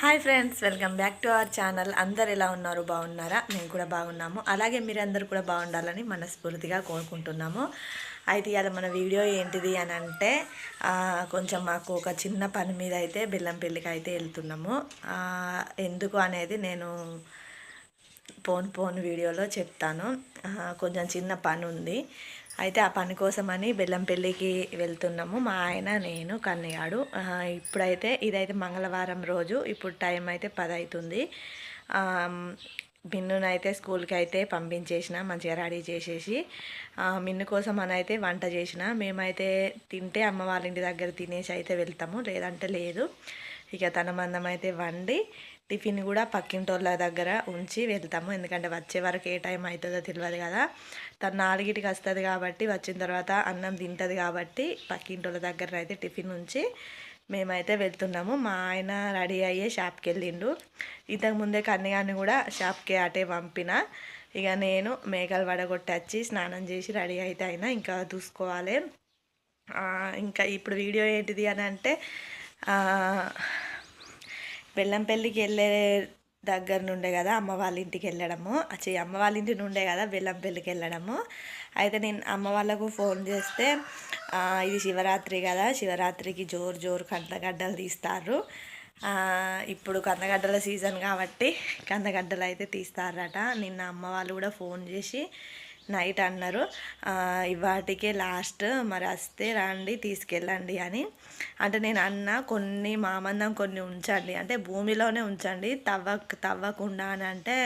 Hi friends welcome back to our channel. అందరు ఎలా ఉన్నారు? బాగున్నారా? మేము కూడా బాగున్నాము. అలాగే మీరందరూ కూడా బాగుండాలని మనస్ఫూర్తిగా కోరుకుంటున్నాము. అయితే ఇవాళ మన వీడియో ఏంటిది అని అంటే కొంచెం మాకు ఒక చిన్న పని మీద అయితే బెల్లంపల్లికి అయితే వెళ్తున్నాము. ఎందుకు అనేది నేను పోన్ పోన్ వీడియోలో చెప్తాను. కొంచెం చిన్న పని ఉంది. అయితే ఆ పని కోసమని బెల్లంపల్లికి వెళ్తున్నాము. మా ఆయన నేను కన్నయ్యాడు. ఇప్పుడైతే ఇదైతే మంగళవారం రోజు. ఇప్పుడు టైం అయితే పది అవుతుంది మిన్నునైతే స్కూల్కి అయితే పంపించేసిన మంచిగా రెడీ చేసేసి. మిన్ను కోసం అని అయితే వంట చేసిన. మేమైతే తింటే అమ్మ వాళ్ళ ఇంటి దగ్గర తినేసి అయితే వెళ్తాము. లేదంటే లేదు. ఇక తన మందం అయితే వండి టిఫిన్ కూడా పక్కింటోళ్ళ దగ్గర ఉంచి వెళ్తాము. ఎందుకంటే వచ్చే వరకు ఏ టైం అవుతుందో తెలియదు కదా. తను నాలుగిటికి వస్తుంది కాబట్టి వచ్చిన తర్వాత అన్నం తింటుంది కాబట్టి పక్కింటోళ్ళ దగ్గర అయితే టిఫిన్ ఉంచి మేమైతే వెళ్తున్నాము. మా ఆయన రెడీ అయ్యే షాప్కి వెళ్ళిండు. ఇంతకు ముందే కన్యగాన్ని కూడా షాప్కి అటే పంపిన. ఇక నేను మేకలు వడగొట్టి వచ్చి స్నానం చేసి రెడీ అయితే అయినా ఇంకా చూసుకోవాలి. ఇంకా ఇప్పుడు వీడియో ఏంటిది అని అంటే పెళ్ళం బెల్లంపల్లికి వెళ్ళే దగ్గర నుండే కదా అమ్మ వాళ్ళ ఇంటికి వెళ్ళడము. అచ్చి అమ్మ వాళ్ళ ఇంటి నుండే కదా బెల్లంపల్లికి వెళ్ళడము. అయితే నేను అమ్మ వాళ్ళకు ఫోన్ చేస్తే ఇది శివరాత్రి కదా శివరాత్రికి జోరు జోరు కందగడ్డలు తీస్తారు. ఇప్పుడు కందగడ్డల సీజన్ కాబట్టి కందగడ్డలు అయితే తీస్తారట. నిన్న అమ్మ వాళ్ళు కూడా ఫోన్ చేసి నైట్ అన్నారు. ఇవాటికే లాస్ట్ మరి వస్తే రండి తీసుకెళ్ళండి అని. అంటే నేను అన్న కొన్ని మామందం కొన్ని ఉంచండి. అంటే భూమిలోనే ఉంచండి. తవ్వక తవ్వకుండా అని అంటే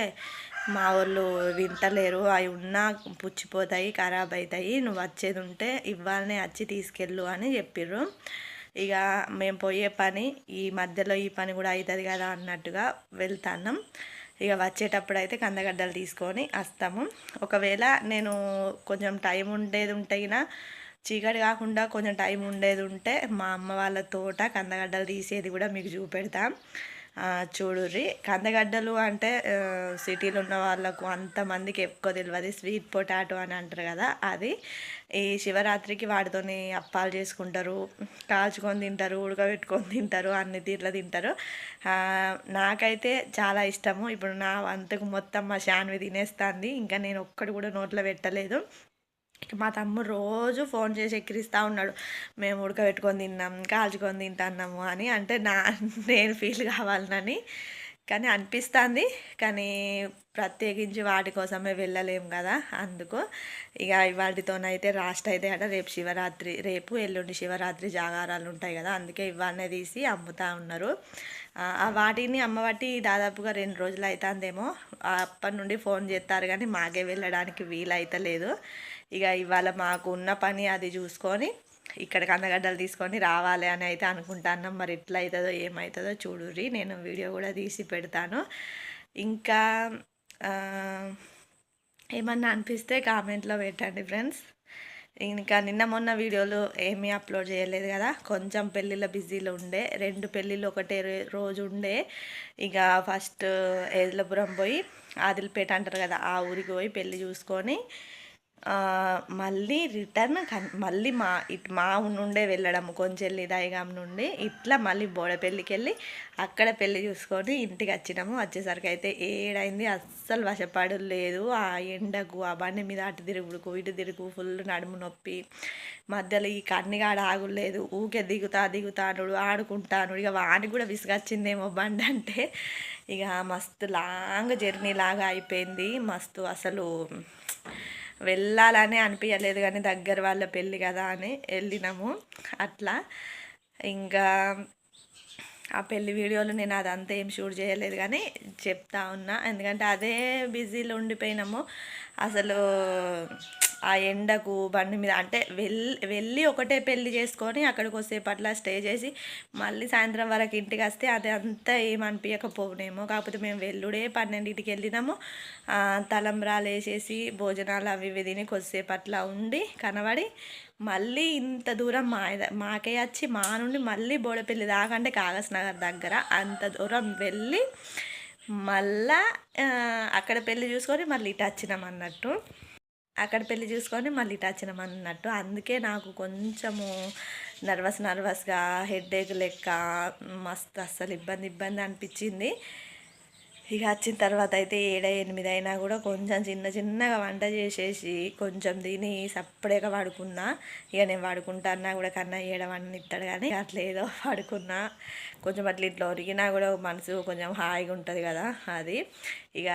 మా వాళ్ళు వింటలేరు. అవి ఉన్నా పుచ్చిపోతాయి ఖరాబ్ అవుతాయి నువ్వు వచ్చేది ఉంటే ఇవ్వాలనే వచ్చి తీసుకెళ్ళు అని చెప్పిర్రు. ఇక మేము పోయే పని ఈ మధ్యలో ఈ పని కూడా అవుతుంది కదా అన్నట్టుగా వెళ్తాన్నాం. ఇక వచ్చేటప్పుడు అయితే కందగడ్డలు తీసుకొని వస్తాము. ఒకవేళ నేను కొంచెం టైం ఉండేది ఉంటేనా చీకటి కాకుండా కొంచెం టైం ఉండేది ఉంటే మా అమ్మ వాళ్ళ తోట కందగడ్డలు తీసేది కూడా మీకు చూపెడతాం. చూడుర్రి. కందగడ్డలు అంటే సిటీలో ఉన్న వాళ్ళకు అంతమందికి ఎక్కువ తెలియదు స్వీట్ పొటాటో అని అంటారు కదా అది. ఈ శివరాత్రికి వాటితోని అప్పాలు చేసుకుంటారు. కాల్చుకొని తింటారు ఉడకబెట్టుకొని తింటారు అన్ని తీర్ల తింటారు. నాకైతే చాలా ఇష్టము. ఇప్పుడు నా వంతకు మొత్తం మా శాన్వి తినేస్తుంది. ఇంకా నేను ఒక్కటి కూడా నోట్లో పెట్టలేదు. మా తమ్ముడు రోజు ఫోన్ చేసి ఎక్కిరిస్తూ ఉన్నాడు. మేము ఉడకబెట్టుకొని తిన్నాం కాల్చుకొని తింటున్నాము అని. అంటే నా నేను ఫీల్ కావాలని కానీ అనిపిస్తుంది. కానీ ప్రత్యేకించి వాటి కోసమే వెళ్ళలేము కదా అందుకు. ఇక ఇవాటితోనైతే రాష్ట్ర అయితే అట రేపు శివరాత్రి రేపు ఎల్లుండి శివరాత్రి జాగారాలు ఉంటాయి కదా అందుకే ఇవన్నీ తీసి అమ్ముతా ఉన్నారు. వాటిని అమ్మవాటి దాదాపుగా రెండు రోజులు అవుతుందేమో అప్పటి నుండి ఫోన్ చేస్తారు కానీ మాకే వెళ్ళడానికి వీలైతలేదు. ఇక ఇవాళ మాకు ఉన్న పని అది చూసుకొని ఇక్కడ కందగడ్డలు తీసుకొని రావాలి అని అయితే అనుకుంటాన్నాం. మరి ఎట్లా అవుతుందో ఏమవుతుందో చూడుర్రి. నేను వీడియో కూడా తీసి పెడతాను. ఇంకా ఏమన్నా అనిపిస్తే కామెంట్లో పెట్టండి ఫ్రెండ్స్. ఇంకా నిన్న మొన్న వీడియోలు ఏమీ అప్లోడ్ చేయలేదు కదా. కొంచెం పెళ్ళిళ్ళ బిజీలో ఉండే రెండు పెళ్ళిళ్ళు ఒకటే రోజు ఉండే. ఇక ఫస్ట్ ఏదులపురం పోయి ఆదిలపేట అంటారు కదా ఆ ఊరికి పోయి పెళ్ళి చూసుకొని మళ్ళీ రిటర్న్ మళ్ళీ మా ఇటు మా నుండే వెళ్ళడం కొంచెల్లి దయగాం నుండి ఇట్లా మళ్ళీ బోడపల్లికి వెళ్ళి అక్కడ పెళ్ళి చూసుకొని ఇంటికి వచ్చినాము. వచ్చేసరికి అయితే ఏడైంది అస్సలు వశపడు లేదు. ఆ ఎండకు ఆ బండి మీద అటు తిరుగుడుకు ఇటు తిరుగు ఫుల్ నడుము నొప్పి. మధ్యలో ఈ కన్నిగాడ ఆగులేదు. ఊకే దిగుతా దిగుతానుడు ఆడుకుంటాను ఇక వానికి కూడా విసుగొచ్చిందేమో బండి అంటే. ఇక మస్తు లాంగ్ జర్నీ లాగా అయిపోయింది. మస్తు అసలు వెళ్ళాలని అనిపించలేదు కానీ దగ్గర వాళ్ళ పెళ్ళి కదా అని వెళ్ళినాము. అట్లా ఇంకా ఆ పెళ్ళి వీడియోలు నేను అదంతా ఏం షూట్ చేయలేదు కానీ చెప్తా ఉన్నా. ఎందుకంటే అదే బిజీలో ఉండిపోయినాము. అసలు ఆ ఎండకు బండి మీద అంటే వెళ్ళి వెళ్ళి ఒకటే పెళ్ళి చేసుకొని అక్కడికి వస్తేపు అట్లా స్టే చేసి మళ్ళీ సాయంత్రం వరకు ఇంటికి వస్తే అది అంతా ఏమనిపించకపోవునేమో కాకపోతే మేము వెల్లుడే పన్నెండింటికి వెళ్ళినాము. తలంబ్రాలు వేసేసి భోజనాలు అవి ఇవి తిని కొద్దిసేపు అట్లా ఉండి కనబడి మళ్ళీ ఇంత దూరం మా మాకే వచ్చి మా నుండి మళ్ళీ బోడపల్లి దాకా అంటే కాగస్ నగర్ దగ్గర అంత దూరం వెళ్ళి మళ్ళా అక్కడ పెళ్ళి చూసుకొని మళ్ళీ ఇటు వచ్చినాం అన్నట్టు. అక్కడ పెళ్ళి చూసుకొని మళ్ళీ ఇటు వచ్చినాం అన్నట్టు. అందుకే నాకు కొంచెము నర్వస్ నర్వస్గా హెడేక్ లెక్క మస్తు అస్సలు ఇబ్బంది ఇబ్బంది అనిపించింది. ఇక వచ్చిన తర్వాత అయితే ఏడ ఎనిమిది అయినా కూడా కొంచెం చిన్న చిన్నగా వంట చేసేసి కొంచెం తిని సప్పుడేగా పడుకున్నా. ఇక నేను పడుకుంటానా కూడా కన్నా ఏడ వంట ఇస్తాడు కానీ అట్లా ఏదో పడుకున్నా. కొంచెం అట్లా ఇట్లా ఒరిగినా కూడా మనసు కొంచెం హాయిగా ఉంటుంది కదా అది. ఇక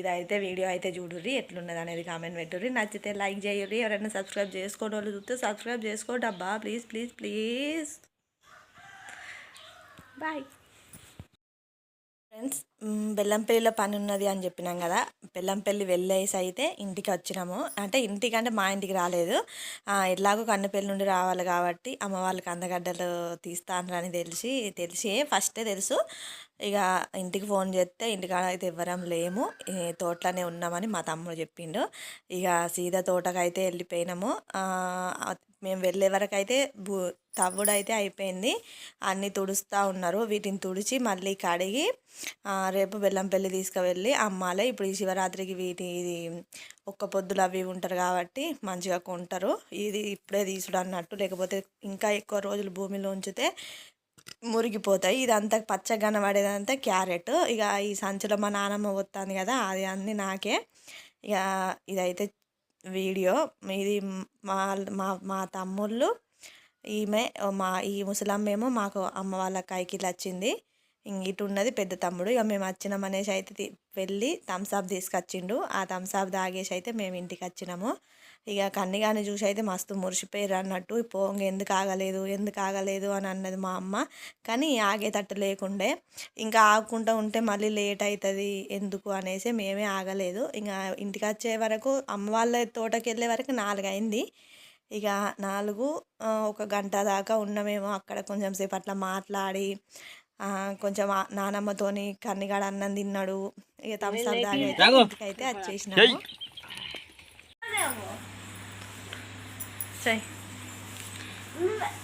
ఇదైతే వీడియో అయితే చూడుర్రి ఎట్లున్నది అనేది కామెంట్ పెట్టుర్రి. నచ్చితే లైక్ చేయుర్రి. ఎవరైనా సబ్స్క్రైబ్ చేసుకోని వాళ్ళు చూస్తే సబ్స్క్రైబ్ చేసుకోండి అబ్బా. Please please please. Bye. Friends బెల్లంపల్లిలో పని ఉన్నది అని చెప్పినాం కదా. బెల్లంపల్లి వెళ్ళేసి అయితే ఇంటికి వచ్చినాము. అంటే ఇంటికంటే మా ఇంటికి రాలేదు. ఎలాగో కన్నపల్లి నుండి రావాలి కాబట్టి అమ్మ వాళ్ళకి అందగడ్డలు అని తెలిసి తెలిసి ఫస్టే తెలుసు. ఇక ఇంటికి ఫోన్ చేస్తే ఇంటికాడ అయితే ఎవ్వరం లేము. ఈ తోటలోనే ఉన్నామని మా తమ్ముడు చెప్పిండు. ఇక సీదా తోటకైతే వెళ్ళిపోయినాము. మేము వెళ్ళే వరకు అయితే భూ తవ్వుడైతే అయితే అయిపోయింది. అన్నీ తుడుస్తూ ఉన్నారు. వీటిని తుడిచి మళ్ళీ కడిగి రేపు బెల్లంపల్లి తీసుకువెళ్ళి అమ్మాలి. ఇప్పుడు ఈ శివరాత్రికి వీటి ఇది ఒక్క పొద్దులు అవి ఉంటారు కాబట్టి మంచిగా కొంటారు. ఇది ఇప్పుడే తీసుడు అన్నట్టు. లేకపోతే ఇంకా ఎక్కువ రోజులు భూమిలో ఉంచితే మురిగిపోతాయి. ఇదంతా పచ్చగా కనబడేదంతా క్యారెట్. ఇక ఈ సంచిలో మా నానమ్మ వస్తుంది కదా అది అన్ని నాకే. ఇక ఇదైతే వీడియో. ఇది మా మా మా తమ్ముళ్ళు ఈమె మా ఈ ముసలమ్మేమో మాకు అమ్మ వాళ్ళ కైకిలు వచ్చింది. ఇటు ఉన్నది పెద్ద తమ్ముడు. ఇక మేము వచ్చినాం అనేసి అయితే వెళ్ళి థమ్స్అప్ తీసుకొచ్చిండు. ఆ థమ్స్అప్ తాగేసి అయితే మేము ఇంటికి వచ్చినాము. ఇక కన్నిగాని చూసి అయితే మస్తు మురిసిపోయారు అన్నట్టు. పోంగ ఎందుకు ఆగలేదు ఎందుకు ఆగలేదు అని అన్నది మా అమ్మ. కానీ ఆగేటట్టు లేకుండే. ఇంకా ఆగకుండా ఉంటే మళ్ళీ లేట్ అవుతుంది ఎందుకు అనేసి మేమే ఆగలేదు. ఇంకా ఇంటికి వచ్చే వరకు అమ్మ వాళ్ళ తోటకి వెళ్ళే వరకు నాలుగు అయింది. ఇక నాలుగు ఒక గంట దాకా ఉన్నామేమో అక్కడ కొంచెం సేపు అట్లా మాట్లాడి కొంచెం నానమ్మతోని కన్నిగాడ అన్నం తిన్నాడు. ఇక అయితే వచ్చేసినాము. చెయ్యి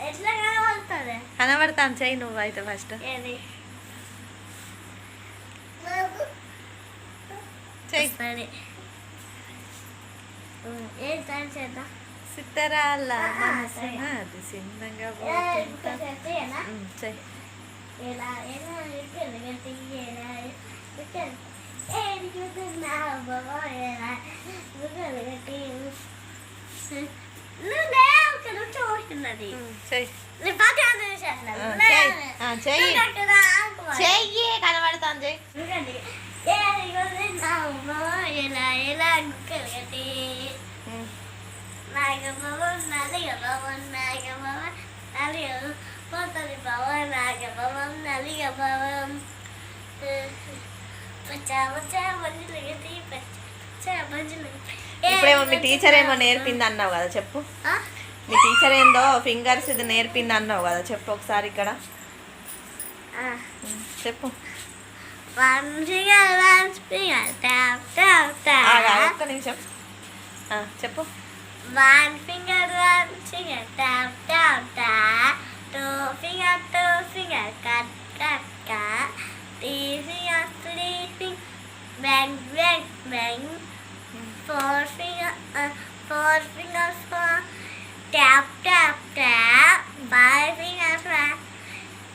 ఎట్లా కనబడుతుంది. కనబడతాను చెయ్యి నువ్వు అయితే ఫస్ట్ చెయ్యి మనసున అది సిన్నంగా పోతుంటా. ఎలా ఎలా ఎలా గట్టి ఎలా పెట్టాను ఏడుకుతున్నావు బాబా ఎలా గట్టి నువ్వు కదా చూస్తున్నది చెయ్యి చెయ్యి ఎలా ఎలా గట్టి నాగబాబు నాగబాబు నలిగ పోతుంది బాబు నాగబాబు మంజులు గతి పచ్చా మంజులు ఇప్పుడేమో మీ టీచర్ ఏమో నేర్పింది అన్నావు కదా చెప్పు. మీ టీచర్ ఏందో ఫింగర్స్ ఇది నేర్పింది అన్నావు కదా చెప్పు ఒకసారి ఇక్కడ. చెప్పు. ఒక్క నిమిషం. చెప్పు. One finger, one finger, tap, tap, tap. Two finger, two finger, cut, cut, cut. Three finger, three finger, bang, bang, bang. Four finger, uh, four fingers, four. Tap, tap, tap. Five fingers, five.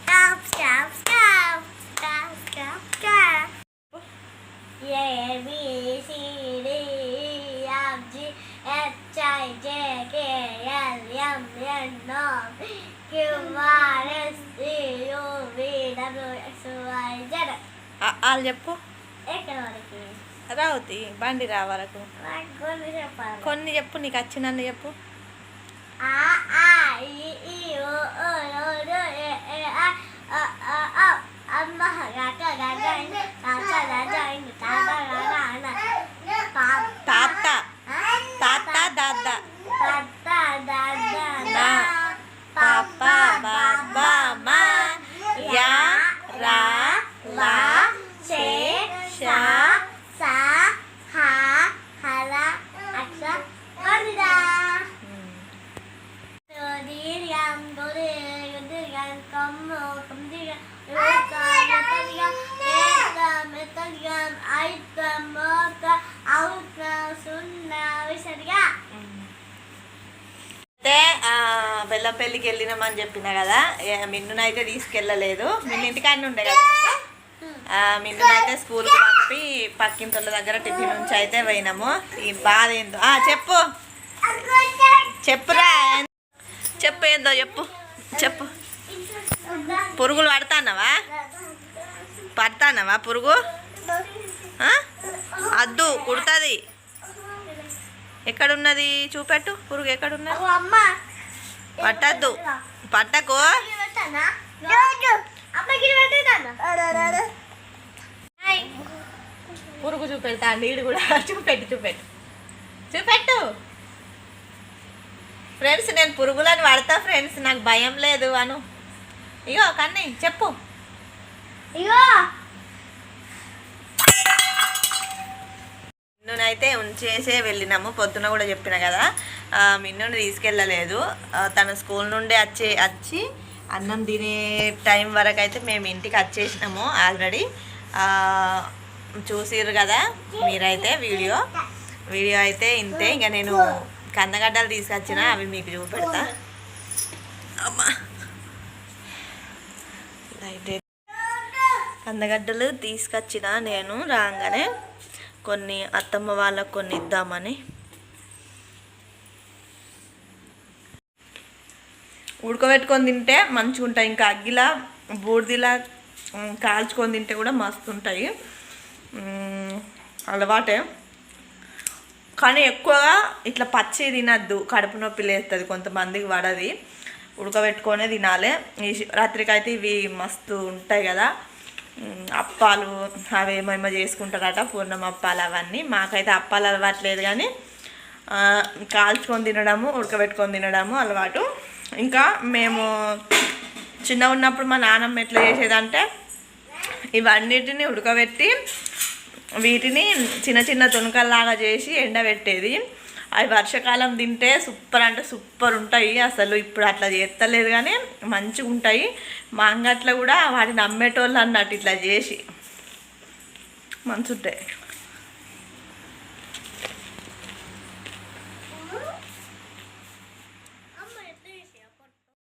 Tap, tap, tap. Tap, tap, tap. A, B, C, వాళ్ళు చెప్పు రావుతి బండి రా వరకు కొన్ని చెప్పు నీకు వచ్చినన్ని చెప్పు అమ్మ అయితే మెత్తగా మెత్త వెళ్ళినామని చెప్పిన కదా మిన్నునైతే తీసుకెళ్ళలేదు. మిన్ను ఇంటికాడ ఉండే కదా. మిన్నునైతే స్కూల్కి పంపి పక్కింతల దగ్గర టిఫిన్ నుంచి అయితే పోయినాము. ఈ బాధ ఏందో. చెప్పు. చెప్పురా. చెప్పు ఏందో చెప్పు. చెప్పు. పురుగులు పడతానవా? పడతానవా పురుగు? అద్దు కుడుతుంది. ఎక్కడున్నది? చూపెట్టు పురుగు ఎక్కడున్నది? అమ్మ. పట్టద్దు. పట్టకు. పురుగు చూపెడతా అండి ఈడు కూడా. చూపెట్టు చూపెట్టు. చూపెట్టు. ఫ్రెండ్స్ నేను పురుగులను పడతా ఫ్రెండ్స్. నాకు భయం లేదు అను. ఇగో కన్నీ చెప్పు. ఇగో. మిన్నునైతే ఉంచేసే వెళ్ళినాము పొద్దున కూడా చెప్పిన కదా. ఆ, మిన్నుని తీసుకెళ్ళలేదు. తను స్కూల్ నుండి వచ్చే వచ్చి అన్నం తినే టైం వరకు అయితే మేము ఇంటికి వచ్చేసినాము ఆల్రెడీ. చూసిర్రు కదా మీరైతే వీడియో. వీడియో అయితే ఇంతే. ఇంకా నేను కందగడ్డలు తీసుకొచ్చిన అవి మీకు చూపెడతా. అమ్మా. అయితే కందగడ్డలు తీసుకొచ్చిన నేను రాగానే కొన్ని అత్తమ్మ వాళ్ళకు కొన్ని ఇద్దామని ఉడకబెట్టుకొని తింటే మంచిగా ఉంటాయి ఇంకా అగ్గిలా బూడిదిలా కాల్చుకొని తింటే కూడా మస్తు ఉంటాయి అలవాటే. కానీ ఎక్కువగా ఇట్లా పచ్చి తినద్దు. కడుపు నొప్పి లేస్తుంది కొంతమందికి పడది. ఉడకబెట్టుకొనే తినాలి. ఈ రాత్రికి అయితే ఇవి మస్తు ఉంటాయి కదా. అప్పాలు అవేమేమో చేసుకుంటారట పూర్ణం అప్పాలు అవన్నీ. మాకైతే అప్పాలు అలవాట్లేదు కానీ కాల్చుకొని తినడము ఉడకబెట్టుకొని తినడము అలవాటు. ఇంకా మేము చిన్న ఉన్నప్పుడు మా నాన్నమ్మ ఎట్లా చేసేదంటే ఇవన్నిటిని ఉడకబెట్టి వీటిని చిన్న చిన్న తుణుకల్లాగా చేసి ఎండబెట్టేది. అవి వర్షాకాలం తింటే సూపర్ అంటే సూపర్ ఉంటాయి. అసలు ఇప్పుడు అట్లా చేస్తలేదు కానీ మంచిగా ఉంటాయి. మా అంగట్లో కూడా వాటిని అమ్మేటోళ్ళు అన్నట్టు ఇట్లా చేసి మంచి ఉంటాయి